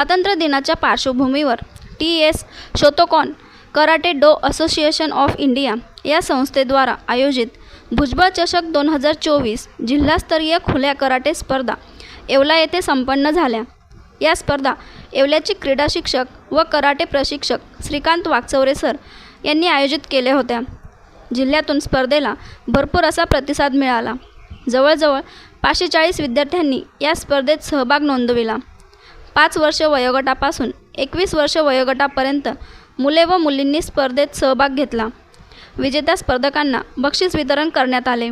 स्वातंत्र्य दिनाच्या पार्श्वभूमीवर T S Shotokan karate do association of India या संस्थेद्वारा आयोजित भुजबळ चषक दोन हजार चोवीस जिल्हास्तरीय खुल्या कराटे स्पर्धा येवला येथे संपन्न झाल्या. या स्पर्धा येवल्याचे क्रीडा शिक्षक व कराटे प्रशिक्षक श्रीकांत वागचौरे सर यांनी आयोजित केल्या होत्या. जिल्ह्यातून स्पर्धेला भरपूर असा प्रतिसाद मिळाला. जवळजवळ पाचशे चाळीस विद्यार्थ्यांनी या स्पर्धेत सहभाग नोंदविला. पाच वर्ष वयोगटापासून एकवीस वर्ष वयोगटापर्यंत मुले व मुलींनी स्पर्धेत सहभाग घेतला. विजेत्या स्पर्धकांना बक्षीस वितरण करण्यात आले.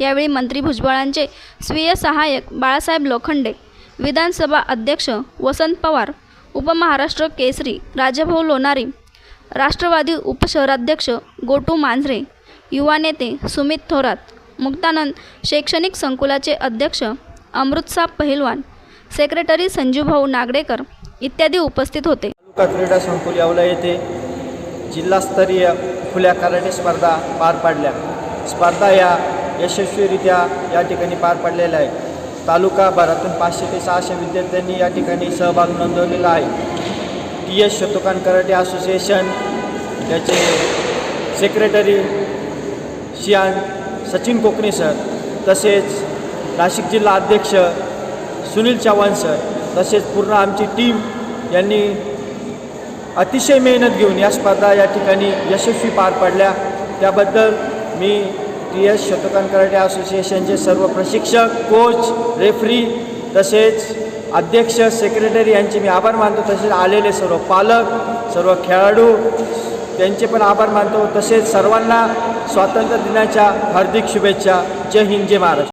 यावेळी मंत्री भुजबळांचे स्वीय सहाय्यक बाळासाहेब लोखंडे विधानसभा अध्यक्ष वसंत पवार उपमहाराष्ट्र केसरी राजाभाऊ लोणारी राष्ट्रवादी उपशहराध्यक्ष गोटू मांजरे युवा नेते सुमित थोरात मुक्तानंद शैक्षणिक संकुलाचे अध्यक्ष अमृतसाब पहिलवान सेक्रेटरी संजूभाऊ नागडेकर इत्यादी उपस्थित होते. तालुका क्रीडा संकुल यावला येथे जिल्हास्तरीय खुल्या कराटे स्पर्धा पार पाडल्या. स्पर्धा या यशस्वीरित्या या ठिकाणी पार पडलेल्या आहे तालुका भरातून पाचशे ते सहाशे विद्यार्थ्यांनी या ठिकाणी सहभाग नोंदवलेला आहे. T S Shotokan karate association याचे secretary Shihan Sachin Kokane sir तसेच नाशिक जिल्हा अध्यक्ष सुनील चव्हाण सर तसेच पूर्ण आमची टीम यांनी अतिशय मेहनत घेऊन या स्पर्धा या ठिकाणी यशस्वी पार पाडल्या. त्याबद्दल मी टी एस शतकान कराटे असोसिएशनचे सर्व प्रशिक्षक कोच रेफरी तसेच अध्यक्ष सेक्रेटरी यांचे मी आभार मानतो. तसेच आलेले सर्व पालक सर्व खेळाडू त्यांचे पण आभार मानतो. तसेच सर्वांना स्वातंत्र्य दिनाच्या हार्दिक शुभेच्छा. जय हिंद जय महाराष्ट्र.